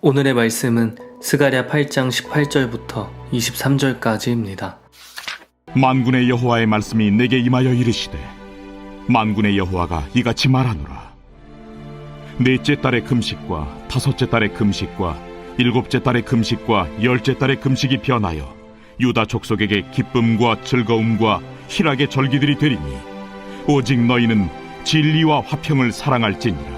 오늘의 말씀은 스가랴 8장 18절부터 23절까지입니다. 만군의 여호와의 말씀이 내게 임하여 이르시되 만군의 여호와가 이같이 말하노라 넷째 달의 금식과 다섯째 달의 금식과 일곱째 달의 금식과 열째 달의 금식이 변하여 유다 족속에게 기쁨과 즐거움과 희락의 절기들이 되리니 오직 너희는 진리와 화평을 사랑할지니라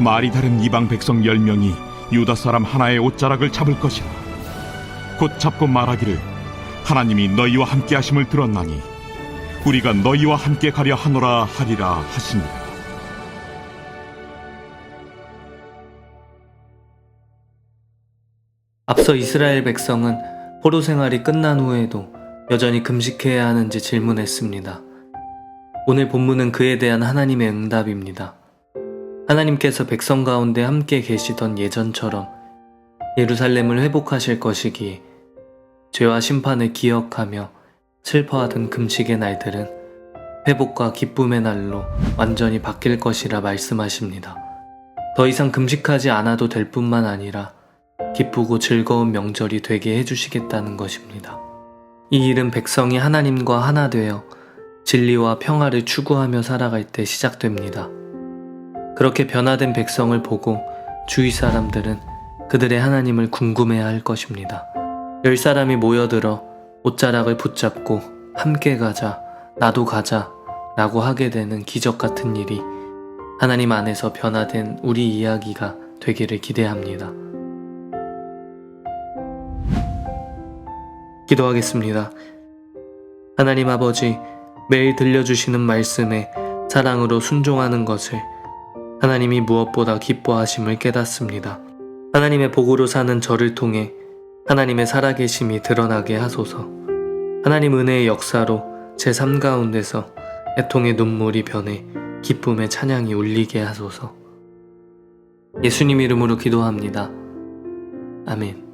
말이 다른 이방 백성 열 명이 유다 사람 하나의 옷자락을 잡을 것이라 곧 잡고 말하기를 하나님이 너희와 함께 하심을 들었나니 우리가 너희와 함께 가려 하노라 하리라 하시니라 앞서 이스라엘 백성은 포로 생활이 끝난 후에도 여전히 금식해야 하는지 질문했습니다. 오늘 본문은 그에 대한 하나님의 응답입니다. 하나님께서 백성 가운데 함께 계시던 예전처럼 예루살렘을 회복하실 것이기에 죄와 심판을 기억하며 슬퍼하던 금식의 날들은 회복과 기쁨의 날로 완전히 바뀔 것이라 말씀하십니다. 더 이상 금식하지 않아도 될 뿐만 아니라 기쁘고 즐거운 명절이 되게 해주시겠다는 것입니다. 이 일은 백성이 하나님과 하나 되어 진리와 평화를 추구하며 살아갈 때 시작됩니다. 그렇게 변화된 백성을 보고 주위 사람들은 그들의 하나님을 궁금해야 할 것입니다. 열 사람이 모여들어 옷자락을 붙잡고 함께 가자, 나도 가자 라고 하게 되는 기적 같은 일이 하나님 안에서 변화된 우리 이야기가 되기를 기대합니다. 기도하겠습니다. 하나님 아버지, 매일 들려주시는 말씀에 사랑으로 순종하는 것을 하나님이 무엇보다 기뻐하심을 깨닫습니다. 하나님의 복으로 사는 저를 통해 하나님의 살아계심이 드러나게 하소서. 하나님 은혜의 역사로 제 삶 가운데서 애통의 눈물이 변해 기쁨의 찬양이 울리게 하소서. 예수님 이름으로 기도합니다. 아멘.